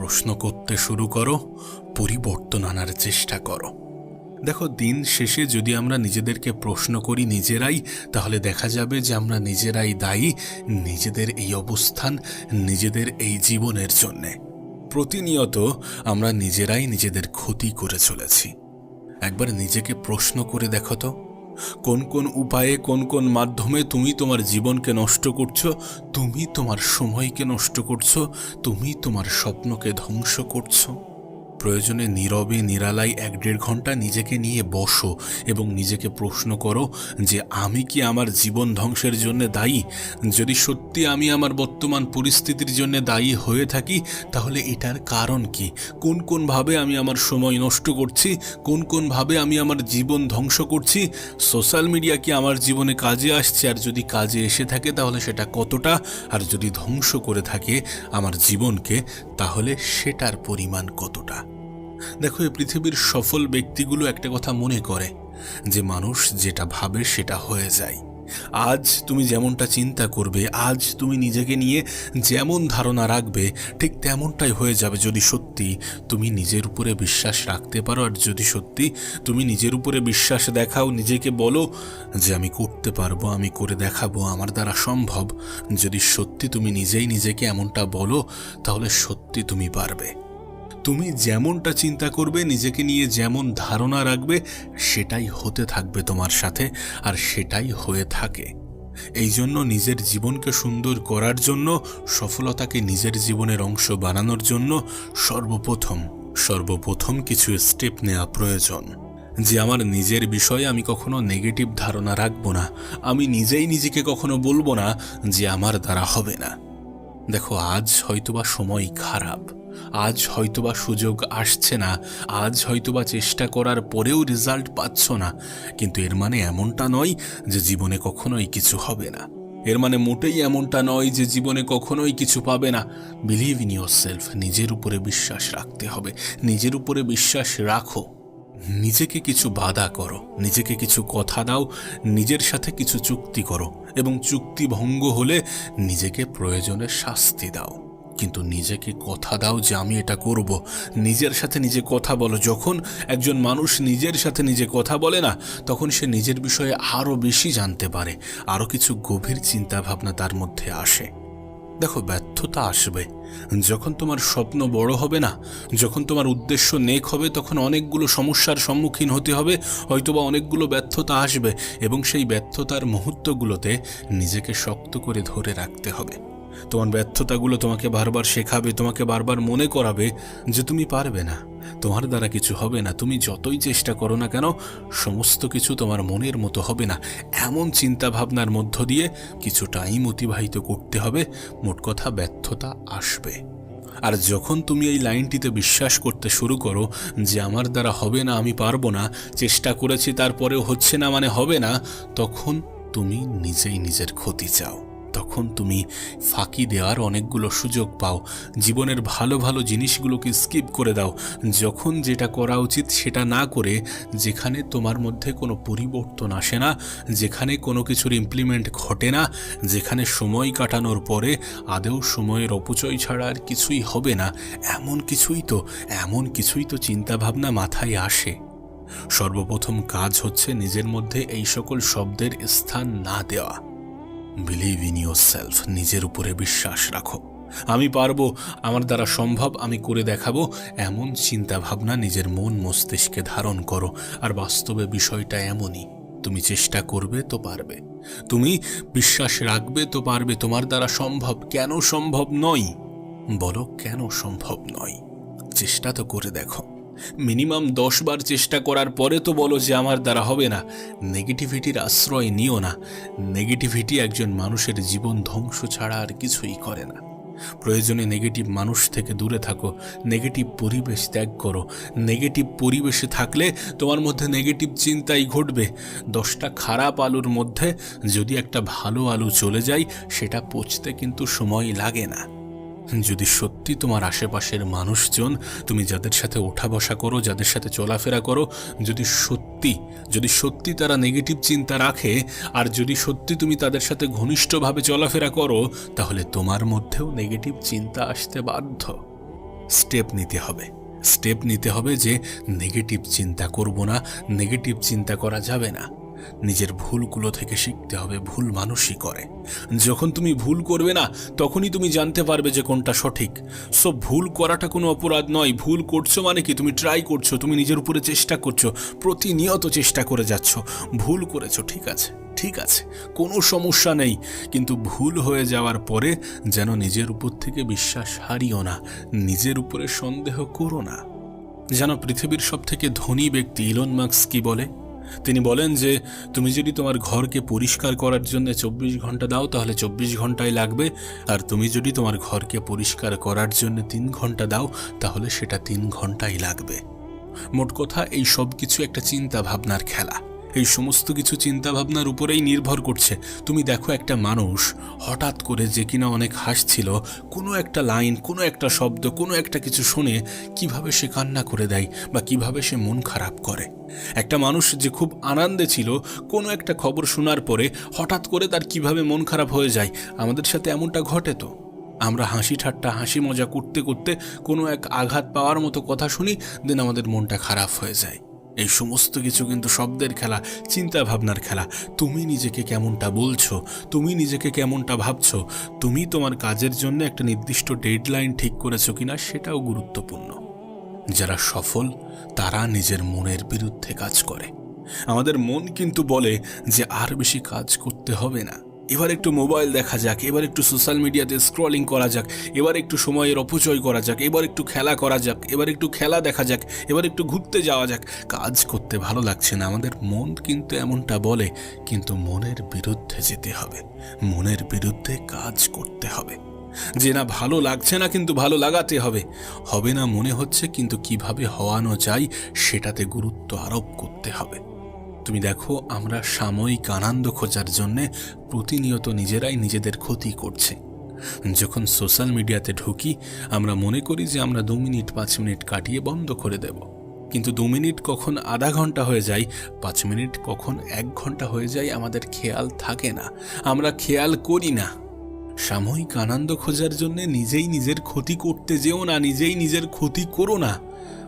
প্রশ্ন করতে শুরু করো, পরিবর্তন আনার চেষ্টা করো। দেখো, দিন শেষে যদি আমরা নিজেদেরকে প্রশ্ন করি নিজেরাই, তাহলে দেখা যাবে যে আমরা নিজেরাই দায়ী নিজেদের এই অবস্থান, নিজেদের এই জীবনের জন্যে। প্রতিনিয়ত আমরা নিজেরাই নিজেদের ক্ষতি করে চলেছি। একবার নিজেকে প্রশ্ন করে দেখো তো। কোন কোন উপায়ে, কোন কোন মাধ্যমে তুমি তোমার জীবনকে নষ্ট করছ, তুমি তোমার সময়কে নষ্ট করছ, তুমি তোমার স্বপ্নকে ধ্বংস করছ। প্রয়োজনে নীরবে, নিরালায় এক দেড় ঘণ্টা নিজেকে নিয়ে বসো এবং নিজেকে প্রশ্ন করো যে আমি কি আমার জীবন ধ্বংসের জন্য দায়ী? যদি সত্যি আমি আমার বর্তমান পরিস্থিতির জন্য দায়ী হয়ে থাকি, তাহলে এটার কারণ কি? কোন কোন ভাবে আমি আমার সময় নষ্ট করছি? কোন কোন ভাবে আমি আমার জীবন ধ্বংস করছি? সোশ্যাল মিডিয়া কি আমার জীবনে কাজে আসছে? আর যদি কাজে এসে থাকে, তাহলে সেটা কতটা? আর যদি ধ্বংস করে থাকে আমার জীবনকে, তাহলে সেটার পরিমাণ কতটা? দেখো, এই পৃথিবীর সফল ব্যক্তিগুলো একটা কথা মনে করে যে মানুষ যেটা ভাবে সেটা হয়ে যায়। আজ তুমি যেমনটা চিন্তা করবে, আজ তুমি নিজেকে নিয়ে যেমন ধারণা রাখবে, ঠিক তেমনটাই হয়ে যাবে যদি সত্যি তুমি নিজের উপরে বিশ্বাস রাখতে পারো। আর যদি সত্যি তুমি নিজের উপরে বিশ্বাস দেখাও, নিজেকে বলো যে আমি করতে পারব, আমি করে দেখাবো, আমার দ্বারা সম্ভব। যদি সত্যি তুমি নিজেই নিজেকে এমনটা বলো, তাহলে সত্যি তুমি পারবে। তুমি যেমনটা চিন্তা করবে, নিজেকে নিয়ে যেমন ধারণা রাখবে, সেটাই হতে থাকবে তোমার সাথে, আর সেটাই হয়ে থাকে। এই জন্য নিজের জীবনকে সুন্দর করার জন্য, সফলতাকে নিজের জীবনের অংশ বানানোর জন্য সর্বপ্রথম সর্বপ্রথম কিছু স্টেপ নেওয়া প্রয়োজন। যে আমার নিজের বিষয়ে আমি কখনো নেগেটিভ ধারণা রাখব না, আমি নিজেই নিজেকে কখনো বলব না যে আমার দ্বারা হবে না। দেখো, আজ হয়তোবা সময় খারাপ। আজ হয়তোবা সুযোগ আসছে না, আজ হয়তোবা চেষ্টা করার পরেও রেজাল্ট পাচ্ছ না। কিন্তু এর মানে এমনটা নয় যে জীবনে কখনোই কিছু হবে না। এর মানে মোটেই এমনটা নয় যে জীবনে কখনোই কিছু পাবে না। বিলিভ ইন ইয়োর সেলফ নিজের উপরে বিশ্বাস রাখতে হবে। নিজের উপরে বিশ্বাস রাখো। নিজেকে কিছু বাধা করো, নিজেকে কিছু কথা দাও, নিজের সাথে কিছু চুক্তি করো এবং চুক্তি ভঙ্গ হলে নিজেকে প্রয়োজনে শাস্তি দাও। কিন্তু নিজেকে কথা দাও যে আমি এটা করব। নিজের সাথে নিজে কথা বলো। যখন একজন মানুষ নিজের সাথে নিজে কথা বলে না, তখন সে নিজের বিষয়ে আরও বেশি জানতে পারে। আরও কিছু গভীর চিন্তা ভাবনা তার মধ্যে আসে। দেখো, ব্যর্থতা আসবে। যখন তোমার স্বপ্ন বড় হবে না, যখন তোমার উদ্দেশ্য নেক হবে, তখন অনেকগুলো সমস্যার সম্মুখীন হতে হবে, হয়তোবা অনেকগুলো ব্যর্থতা আসবে এবং সেই ব্যর্থতার মুহূর্তগুলোতে নিজেকে শক্ত করে ধরে রাখতে হবে। তোমার ব্যর্থতাগুলো তোমাকে বারবার শেখাবে, তোমাকে বারবার মনে করাবে যে তুমি পারবে না। তোমার দ্বারা কিছু হবে না। তুমি যতই চেষ্টা করো না কেন, সমস্ত কিছু তোমার মনের মতো হবে না। এমন চিন্তা ভাবনার মধ্য দিয়ে কিছু টাইম অতিবাহিত করতে হবে। মোট কথা, ব্যর্থতা আসবে। আর যখন তুমি এই লাইনটিতে বিশ্বাস করতে শুরু করো যে আমার দ্বারা হবে না, আমি পারব না, চেষ্টা করেছি, তারপরেও হচ্ছে না মানে হবে না, তখন তুমি নিজেই নিজের ক্ষতি চাও। তখন তুমি ফাঁকি দেওয়ার অনেকগুলো সুযোগ পাও। জীবনের ভালো ভালো জিনিসগুলোকে স্কিপ করে দাও। যখন যেটা করা উচিত সেটা না করে যেখানে তোমার মধ্যে কোনো পরিবর্তন আসে না, যেখানে কোনো কিছুর ইমপ্লিমেন্ট ঘটে না, যেখানে সময় কাটানোর পরে আদেও সময়ের অপচয় ছাড়া আর কিছুই হবে না, এমন কিছুই তো, এমন কিছুই তো চিন্তাভাবনা মাথায় আসে। সর্বপ্রথম কাজ হচ্ছে নিজের মধ্যে এই সকল শব্দের স্থান না দেওয়া। বিলিভ ইন ইউর সেলফ নিজের উপরে বিশ্বাস রাখো। আমি পারব, আমার দ্বারা সম্ভব আমি করে দেখাবো। এমন চিন্তা ভাবনা নিজের মন মস্তিষ্কে ধারণ করো। আর বাস্তবে বিষয়টা এমনই। তুমি চেষ্টা করবে তো পারবে। তুমি বিশ্বাস রাখবে তো পারবে। তোমার দ্বারা সম্ভব কেন সম্ভব নয়? বলো কেন সম্ভব নয়? চেষ্টা তো করে দেখো। মিনিমাম দশ বার চেষ্টা করার পরে তো বলো যে আমার দ্বারা হবে না। নেগেটিভিটির আশ্রয় নিও না। নেগেটিভিটি একজন মানুষের জীবন ধ্বংস ছাড়া আর কিছুই করে না। প্রয়োজনে নেগেটিভ মানুষ থেকে দূরে থাকো, নেগেটিভ পরিবেশ ত্যাগ করো। নেগেটিভ পরিবেশে থাকলে তোমার মধ্যে নেগেটিভ চিন্তাই ঘটবে। দশটা খারাপ আলুর মধ্যে যদি একটা ভালো আলু চলে যায়, সেটা পচতে কিন্তু সময় লাগে না। যদি সত্যি তোমার আশেপাশের মানুষজন তুমি যাদের সাথে ওঠা বসা করো, যাদের সাথে চলাফেরা করো, যদি সত্যি যদি সত্যি তারা নেগেটিভ চিন্তা রাখে, আর যদি সত্যি তুমি তাদের সাথে ঘনিষ্ঠভাবে চলাফেরা করো, তাহলে তোমার মধ্যেও নেগেটিভ চিন্তা আসতে বাধ্য। স্টেপ নিতে হবে। স্টেপ নিতে হবে যে নেগেটিভ চিন্তা করব না নেগেটিভ চিন্তা করা যাবে না। নিজের ভুলগুলো থেকে শিখতে হবে, ভুল মানুষই করে। যখন তুমি ভুল করবে না, তখনই তুমি জানতে পারবে যে কোনটা সঠিক। সো ভুল করাটা কোনো অপরাধ নয়। ভুল করছ মানে কি? তুমি ট্রাই করছ, তুমি নিজের উপরে চেষ্টা করছ, প্রতিনিয়ত চেষ্টা করে যাচ্ছ। ভুল করেছ, ঠিক আছে ঠিক আছে, কোনো সমস্যা নেই। কিন্তু ভুল হয়ে যাওয়ার পরে যেন নিজের উপর থেকে বিশ্বাস হারিও না, নিজের উপরে সন্দেহ করো না। যেন পৃথিবীর সব থেকে ধনী ব্যক্তি ইলন মার্কস কি বলে? তিনি বলেন যে, তুমি যদি তোমার ঘরকে পরিষ্কার করার জন্য চব্বিশ ঘণ্টা দাও, তাহলে চব্বিশ ঘন্টাই লাগবে। আর তুমি যদি তোমার ঘরকে পরিষ্কার করার জন্য তিন ঘণ্টা দাও, তাহলে সেটা তিন ঘন্টাই লাগবে। মোট কথা, এই সব কিছু একটা চিন্তা ভাবনার খেলা। এই সমস্ত কিছু চিন্তা ভাবনার উপরেই নির্ভর করছে। তুমি দেখো একটা মানুষ হঠাৎ করে যে কিনা অনেক হাসছিল, কোনো একটা লাইন, কোনো একটা শব্দ, কোনো একটা কিছু শুনে কীভাবে সে কান্না করে দেয় বা কীভাবে সে মন খারাপ করে। একটা মানুষ যে খুব আনন্দে ছিল, কোনো একটা খবর শোনার পরে হঠাৎ করে তার কীভাবে মন খারাপ হয়ে যায়, আমাদের সাথে এমনটা ঘটে তো। আমরা হাসি ঠাট্টা, হাসি মজা করতে করতে কোনো এক আঘাত পাওয়ার মতো কথা শুনি, দেন আমাদের মনটা খারাপ হয়ে যায়। এই সমস্ত কিছু কিন্তু শব্দের খেলা চিন্তা ভাবনার খেলা। তুমি নিজেকে কেমনটা বলছো? তুমি নিজেকে কেমনটা ভাবছ? তুমি তোমার কাজের জন্য একটা নির্দিষ্ট ডেডলাইন ঠিক করেছ কিনা সেটাও গুরুত্বপূর্ণ। যারা সফল, তারা নিজের মনের বিরুদ্ধে কাজ করে। আমাদের মন কিন্তু বলে যে আর বেশি কাজ করতে হবে না। এবার একটু মোবাইল দেখা যাক, এবার একটু সোশ্যাল মিডিয়াতে স্ক্রলিং করা যাক, এবার একটু সময়ের অপচয় করা যাক, এবার একটু খেলা করা যাক, এবার একটু খেলা দেখা যাক, এবার একটু ঘুরতে যাওয়া যাক। কাজ করতে ভালো লাগছে না, আমাদের মন কিন্তু এমনটা বলে, কিন্তু মনের বিরুদ্ধে যেতে হবে, মনের বিরুদ্ধে কাজ করতে হবে। যে না ভালো লাগছে না কিন্তু ভালো লাগাতে হবে হবে না মনে হচ্ছে কিন্তু কীভাবে হওয়ানো যায় সেটাতে গুরুত্ব আরোপ করতে হবে। তুমি দেখো, আমরা সাময়িক আনন্দ খোঁজার জন্যে প্রতিনিয়ত নিজেরাই নিজেদের ক্ষতি করছে। যখন সোশ্যাল মিডিয়াতে ঢুকি, আমরা মনে করি যে আমরা দু মিনিট, পাঁচ মিনিট কাটিয়ে বন্ধ করে দেব। কিন্তু দু মিনিট কখন আধা ঘণ্টা হয়ে যায়, পাঁচ মিনিট কখন এক ঘণ্টা হয়ে যায় আমাদের খেয়াল থাকে না। আমরা খেয়াল করি না। সাময়িক আনন্দ খোঁজার জন্য নিজেই নিজের ক্ষতি করতে যেও না, নিজেই নিজের ক্ষতি করো না।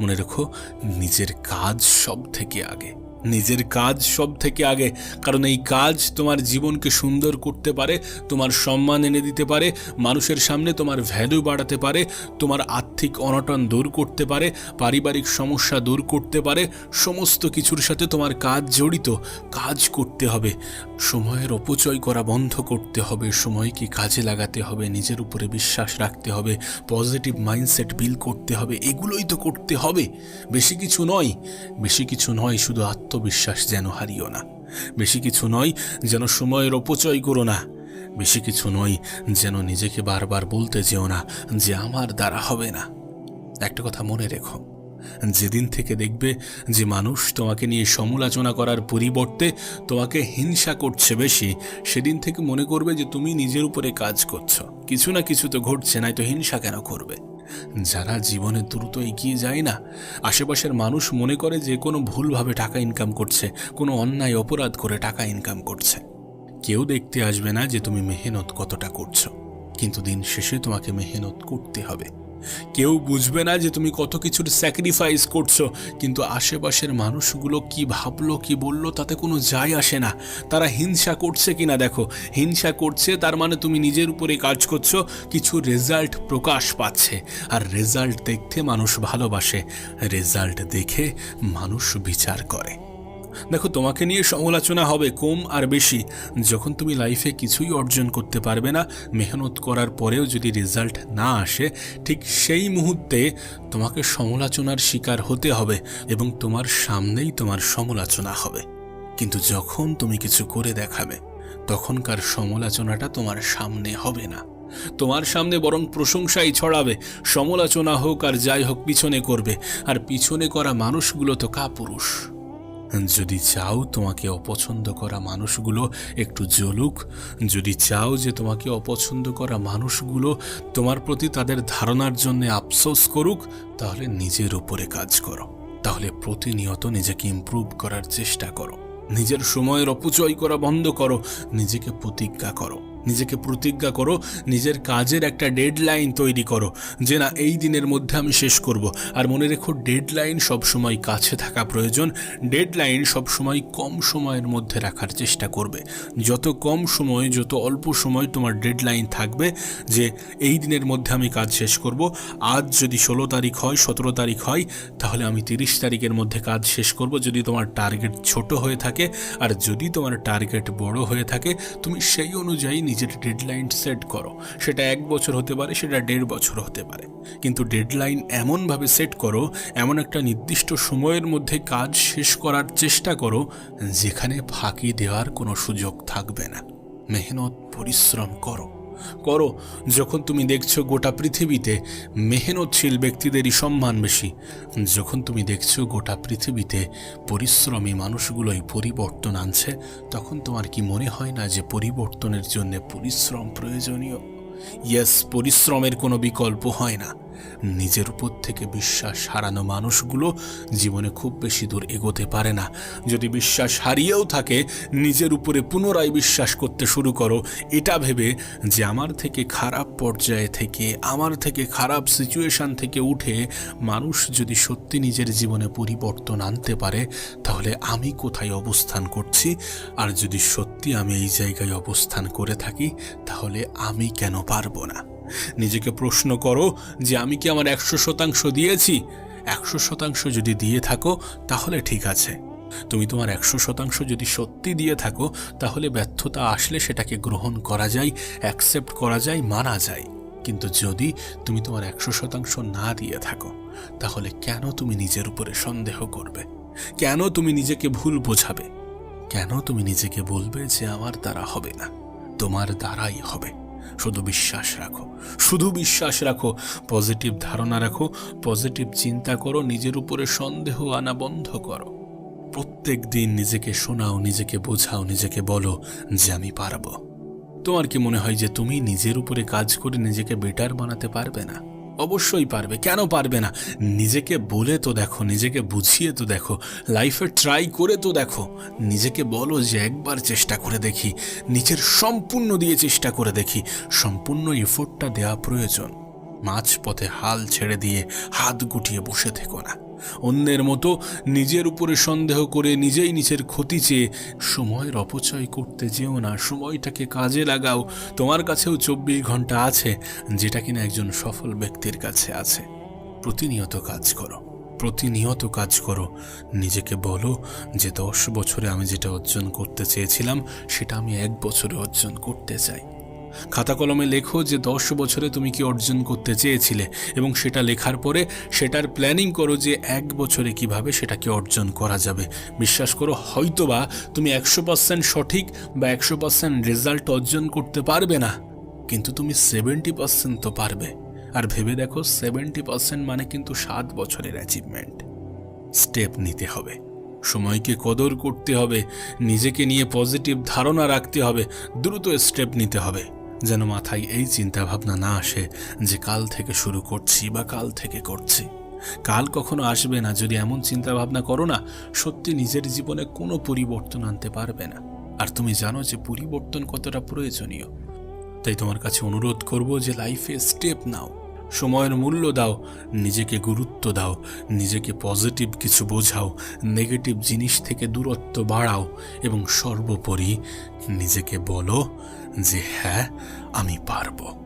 মনে রেখো, নিজের কাজ সব থেকে আগে। নিজের কাজ সব থেকে আগে, কারণ এই কাজ তোমার জীবনকে সুন্দর করতে পারে, তোমার সম্মান এনে দিতে পারে, মানুষের সামনে তোমার ভ্যালু বাড়াতে পারে, তোমার আর্থিক অনটন দূর করতে পারে, পারিবারিক সমস্যা দূর করতে পারে, সমস্ত কিছুর সাথে তোমার কাজ জড়িত, কাজ করতে হবে। সময়ের অপচয় করা বন্ধ করতে হবে, সময়কে কাজে লাগাতে হবে, নিজের উপরে বিশ্বাস রাখতে হবে, পজিটিভ মাইন্ডসেট বিল করতে হবে, এগুলোই তো করতে হবে। বেশি কিছু নয়, বেশি কিছু নয় শুধু আত্মবিশ্বাস যেন হারিও না। বেশি কিছু নয় যেন সময়ের অপচয় করো না। বেশি কিছু নয়, যেন নিজেকে বারবার বলতে যেও না যে আমার দ্বারা হবে না। একটা কথা মনে রেখো, যেদিন থেকে দেখবে যে মানুষ তোমাকে নিয়ে সমালোচনা করার পরিবর্তে তোমাকে হিংসা করছে বেশি, সেদিন থেকে মনে করবে যে তুমি নিজের উপরে কাজ করছ। কিছু না কিছু তো ঘটছে নাই তো হিংসা কেন করবে? যারা জীবনে দ্রুত এগিয়ে যায় না, আশেপাশের মানুষ মনে করে যে কোনো ভুলভাবে টাকা ইনকাম করছে, কোনো অন্যায় অপরাধ করে টাকা ইনকাম করছে। কেউ দেখতে আসবে না যে তুমি মেহনত কতটা করছ। কিন্তু দিন শেষে তোমাকে মেহনত করতে হবে। কেউ বুঝবে না যে তুমি কত কিছুর স্যাক্রিফাইস করছ, কিন্তু আশেপাশের মানুষগুলো কি ভাবলো, কি বলল তাতে কোনো যায় আসে না। তারা হিংসা করছে কিনা দেখো। হিংসা করছে, তার মানে তুমি নিজের উপরে কাজ করছ, কিছু রেজাল্ট প্রকাশ পাচ্ছে। আর রেজাল্ট দেখতে মানুষ ভালোবাসে রেজাল্ট দেখে মানুষ বিচার করে। দেখো, তোমাকে নিয়ে সমালোচনা হবে কম আর বেশি। যখন তুমি লাইফে কিছুই অর্জন করতে পারবে না, মেহনত করার পরেও যদি রেজাল্ট না আসে, ঠিক সেই মুহূর্তে তোমাকে সমালোচনার শিকার হতে হবে এবং তোমার সামনেই তোমার সমালোচনা হবে। কিন্তু যখন তুমি কিছু করে দেখাবে, তখনকার সমালোচনাটা তোমার সামনে হবে না। তোমার সামনে বরং প্রশংসাই ছড়াবে, সমালোচনা হোক আর যাই হোক পিছনে করবে, আর পিছনে করা মানুষগুলো তো কাপুরুষ। যদি চাও তোমাকে অপছন্দ করা মানুষগুলো একটু জ্বলুক, যদি চাও যে তোমাকে অপছন্দ করা মানুষগুলো তোমার প্রতি তাদের ধারণার জন্য আফসোস করুক, তাহলে নিজের উপরে কাজ করো। তাহলে প্রতিনিয়ত নিজেকে ইমপ্রুভ করার চেষ্টা করো। নিজের সময়ের অপচয় করা বন্ধ করো, নিজেকে প্রতিজ্ঞা করো। নিজেকে প্রতিজ্ঞা করো, নিজের কাজের একটা ডেডলাইন তৈরি করো, যে না, এই দিনের মধ্যে আমি শেষ করব। আর মনে রেখো ডেডলাইন সবসময় কাছে থাকা প্রয়োজন ডেডলাইন সবসময় কম সময়ের মধ্যে রাখার চেষ্টা করবে। যত কম সময়, যত অল্প সময় তোমার ডেডলাইন থাকবে, যে এই দিনের মধ্যে আমি কাজ শেষ করব, আজ যদি ষোলো তারিখ হয়, সতেরো তারিখ হয়, তাহলে আমি তিরিশ তারিখের মধ্যে কাজ শেষ করব, যদি তোমার টার্গেট ছোট হয়ে থাকে, আর যদি তোমার টার্গেট বড় হয়ে থাকে, তুমি সেই অনুযায়ী নিজের ডেডলাইন সেট করো। সেটা এক বছর হতে পারে, সেটা দেড় বছর হতে পারে। কিন্তু ডেডলাইন এমনভাবে সেট করো, এমন একটা নির্দিষ্ট সময়ের মধ্যে কাজ শেষ করার চেষ্টা করো, যেখানে ফাঁকি দেওয়ার কোনো সুযোগ থাকবে না। মেহনত, পরিশ্রম করো। করো, যখন তুমি দেখছ গোটা পৃথিবীতে মেহনতশীল ব্যক্তিদেরই সম্মান বেশি, যখন তুমি দেখছ গোটা পৃথিবীতে পরিশ্রমী মানুষগুলোই পরিবর্তন আনছে, তখন তোমার কি মনে হয় না যে পরিবর্তনের জন্য পরিশ্রম প্রয়োজনীয়? ইয়েস, পরিশ্রমের কোনো বিকল্প হয় না। নিজের উপর থেকে বিশ্বাস হারানো মানুষগুলো জীবনে খুব বেশি দূর এগোতে পারে না। যদি বিশ্বাস হারিয়েও থাকে, নিজের উপরে পুনরায় বিশ্বাস করতে শুরু করো। এটা ভেবে যে আমার থেকে খারাপ পর্যায়ে থেকে, আমার থেকে খারাপ সিচুয়েশন থেকে উঠে মানুষ যদি সত্যি নিজের জীবনে পরিবর্তন আনতে পারে, তাহলে আমি কোথায় অবস্থান করছি? আর যদি সত্যি আমি এই জায়গায় অবস্থান করে থাকি, তাহলে আমি কেন পারব না? নিজেকে প্রশ্ন করো যে আমি কি আমার একশো শতাংশ দিয়েছি? একশো শতাংশ যদি দিয়ে থাকো, তাহলে ঠিক আছে। তুমি তোমার একশো শতাংশ যদি সত্যি দিয়ে থাকো, তাহলে ব্যর্থতা আসলে সেটাকে গ্রহণ করা যায় অ্যাকসেপ্ট করা যায়, মানা যায়। কিন্তু যদি তুমি তোমার একশো শতাংশ না দিয়ে থাকো, তাহলে কেন তুমি নিজের উপরে সন্দেহ করবে? কেন তুমি নিজেকে ভুল বোঝাবে? কেন তুমি নিজেকে বলবে যে আমার দ্বারা হবে না? তোমার দ্বারাই হবে। শুধু বিশ্বাস রাখো। শুধু বিশ্বাস রাখো, পজিটিভ ধারণা রাখো, পজিটিভ চিন্তা করো, নিজের উপরে সন্দেহ আনা বন্ধ করো। প্রত্যেক দিন নিজেকে শোনাও, নিজেকে বোঝাও, নিজেকে বলো যে আমি পারব। তোমার কি মনে হয় যে তুমি নিজের উপরে কাজ করে নিজেকে বেটার বানাতে পারবে না? অবশ্যই পারবে। কেন পারবে না? নিজেকে বলে তো দেখো, নিজেকে বুঝিয়ে তো দেখো লাইফে ট্রাই করে তো দেখো। নিজেকে বলো যে একবার চেষ্টা করে দেখি, নিজের সম্পূর্ণ দিয়ে চেষ্টা করে দেখি, সম্পূর্ণ এফোর্টটা দেওয়া প্রয়োজন। মাঝ পথে হাল ছেড়ে দিয়ে হাত গুটিয়ে বসে থেকো না। অন্যের মতো নিজের উপরে সন্দেহ করে নিজেই নিজের ক্ষতি চেয়ে সময়ের অপচয় করতে যেও না, সময়টাকে কাজে লাগাও। তোমার কাছেও চব্বিশ ঘণ্টা আছে, যেটা কিনা একজন সফল ব্যক্তির কাছে আছে। প্রতিনিয়ত কাজ করো, প্রতিনিয়ত কাজ করো। নিজেকে বলো যে দশ বছরে আমি যেটা অর্জন করতে চেয়েছিলাম, সেটা আমি এক বছরে অর্জন করতে চাই। খাতা কলমে লেখো যে দশ বছরে তুমি কি অর্জন করতে চেয়েছিলে, এবং সেটা লেখার পরে সেটার প্ল্যানিং করো যে এক বছরে কীভাবে সেটাকে অর্জন করা যাবে। বিশ্বাস করো, হয়তোবা তুমি একশো পার্সেন্ট সঠিক বা একশো পার্সেন্ট রেজাল্ট অর্জন করতে পারবে না, কিন্তু তুমি সেভেন্টি পার্সেন্ট তো পারবে। আর ভেবে দেখো সেভেন্টি পার্সেন্ট মানে কিন্তু সাত বছরের অ্যাচিভমেন্ট স্টেপ নিতে হবে। সময়কে কদর করতে হবে। নিজেকে নিয়ে পজিটিভ ধারণা রাখতে হবে। দ্রুত স্টেপ নিতে হবে। যেন মাথায় এই চিন্তা ভাবনা না আসে যে কাল থেকে শুরু করছি বা কাল থেকে করছি। কাল কখনো আসবে না, যদি এমন চিন্তা ভাবনা করো না, সত্যি নিজের জীবনে কোনো পরিবর্তন আনতে পারবে না। আর তুমি জানো যে পরিবর্তন কতটা প্রয়োজনীয়। তাই তোমার কাছে অনুরোধ করব যে লাইফে স্টেপ নাও, সময়ের মূল্য দাও, নিজেকে গুরুত্ব দাও, নিজেকে পজিটিভ কিছু বোঝাও নেগেটিভ জিনিস থেকে দূরত্ব বাড়াও এবং সর্বোপরি নিজেকে বলো যে হ্যাঁ আমি পারব।